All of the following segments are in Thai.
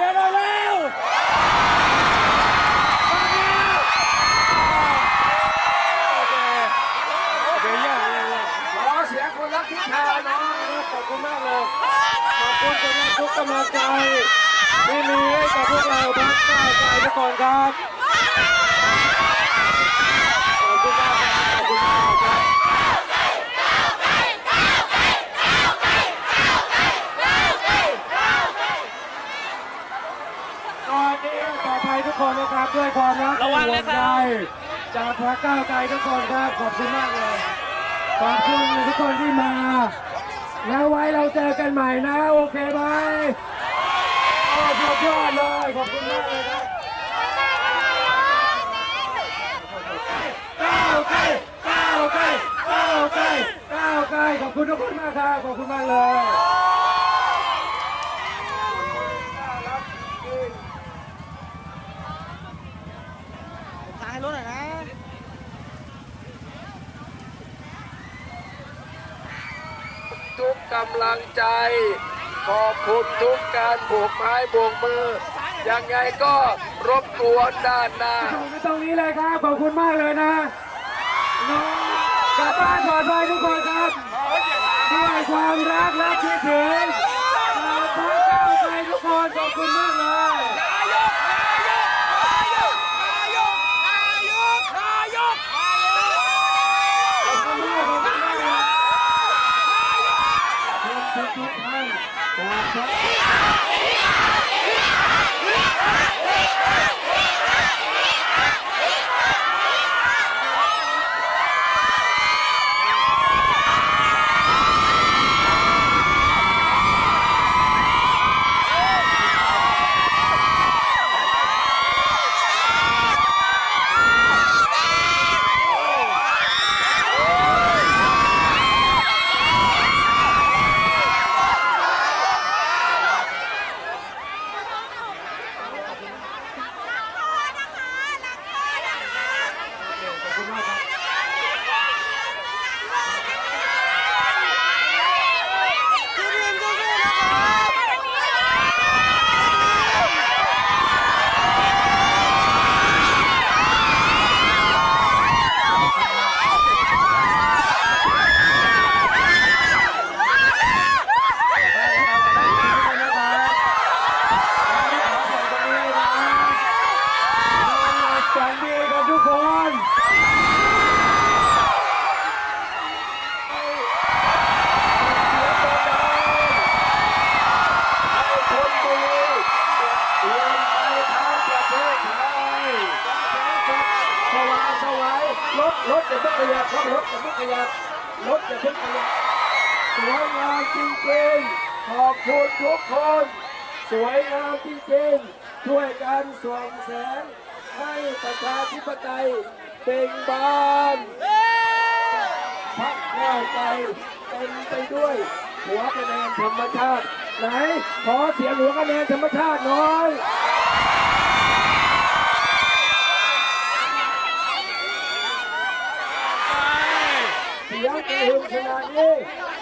สียงหน่อยเร็วเร็วเยี่ยมเยี่ยเยี่ยขอเสียงคนรักทิศทางน้องนะครับขอบคุณมากเลยขอบคุณสำหรับทุกกำลังใจที่มีให้กับพวกเราพักก้าวไกลทุกคนครับขอบคุณมากครับขอบคุณมากครับ ตอนนี้ขออภัยทุก คนนะครับด้วยความรักระวังนะครัใบจจากพระก้าวไกลทุกคนครับขอบคุณมากเลย ขอบคุณทุกคนที่มา แล้วไว้เราเจอกันใหม่นะโอเคไหมโอ้สุดยอดเลยขอบคุณมากเลยครับก้าวไกลก้าวไกลก้าวไกลก้าวไกลขอบคุณทุกคนมากครับขอบคุณมากเลย ถ่ายรถหน่อยนะทุกกำลังใจ ขอบคุณทุกการโบกไม้โบกมือ ยังไงก็รบกวนด้านหน้าไม่ตรงนี้เลยครับ ขอบคุณมากเลยนะน้องกลับบ้านปลอดภัยทุกคนครับด้วยความรักและคิดถึงจากพระเจ้าใจทุกคนขอบคุณมากเลย รถรถจะต้องขยับครับรถจะต้องขยับรถจะต้องขยับสวยงามจริงๆขอบคุณทุกคน สวยงามจริงๆช่วยกันส่องแสง ให้ประชาธิปไตยเบ่งบานพักก้าวไกลเต็มไปด้วย หัวคะแนนธรรมชาติ ไหน ขอเสียงหัวคะแนนธรรมชาติหน่อย กขนาดนี้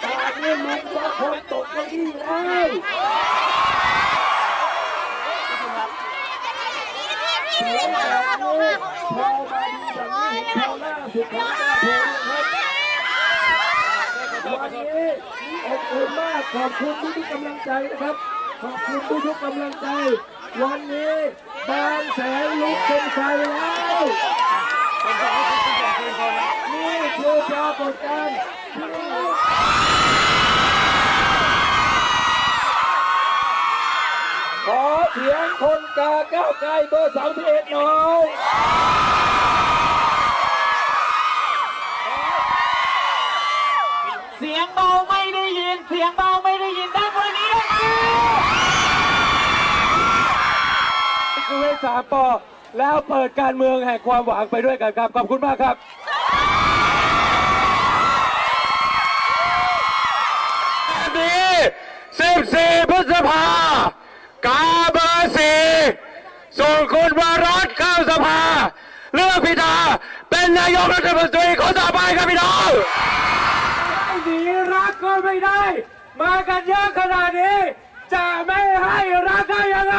ตอนนี้มันจะคนตกเก้าอี้แล้วเสียงแบบนี้พอมาดีแบบนี้เห็นชาวหน้าสุดของหน้าเพลงครับวันนี้อบอุ่นมากขอบคุณทุกกำลังใจนะครับ ขอบคุณทุกๆกำลังใจ วันนี้บางแสนลุกเป็นไฟแล้วนี่ คือปรากฏการณ์ขอเสียงคนกาก้าวไกลเบอร์สามสิบเอ็ดหน่อยเสียงเบาไม่ได้ยิน เสียงเบาไม่ได้ยินด้านบนนี้ด้วยคือเวสามปอแล้วเปิดการเมืองแห่งความหวังไปด้วยกันครับ ขอบคุณมากครับ สี่พฤษภากาเบอร์สี่ส่งคุณวรัตเข้าสภา เลือกพิธาเป็นนายกรัฐมนตรีคนต่อไปครับพี่น้องไม่หนีรักก็ไม่ได้ มากันเยอะขนาดนี้ จะไม่ให้รักได้ยังไง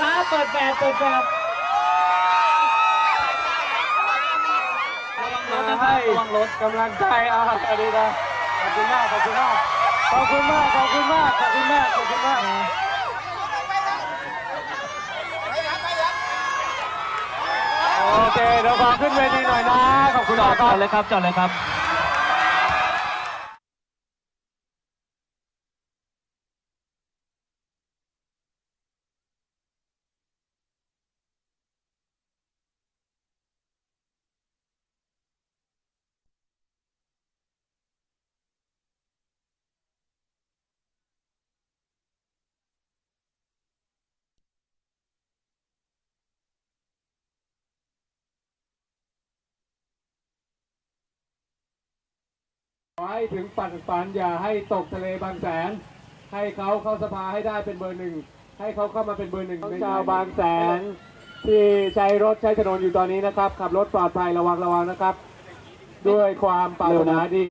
ครับเปิดแปดเปิดแปดระวังรถนะครับระวังรถกำลังใจอะอันนี้นะขอบคุณมากขอบคุณมากขอบคุณมากขอบคุณมากขอบคุณมากขอบคุณมากโอเคเดี๋ยวฟังขึ้นเวทีหน่อยนะขอบคุณจอมาดกจอดเลยครับจอดเลยครับ ขอให้ถึงฝันฝันอย่าให้ตกทะเลบางแสน ให้เขาเข้าสภาให้ได้เป็นเบอร์หนึ่งให้เขาเข้ามาเป็นเบอร์หนึ่งชาวบางแสน ที่ใช้รถใช้ถนนอยู่ตอนนี้นะครับ ขับรถปลอดภัยระวังระวังนะครับ ด้วยความปรารถนาดี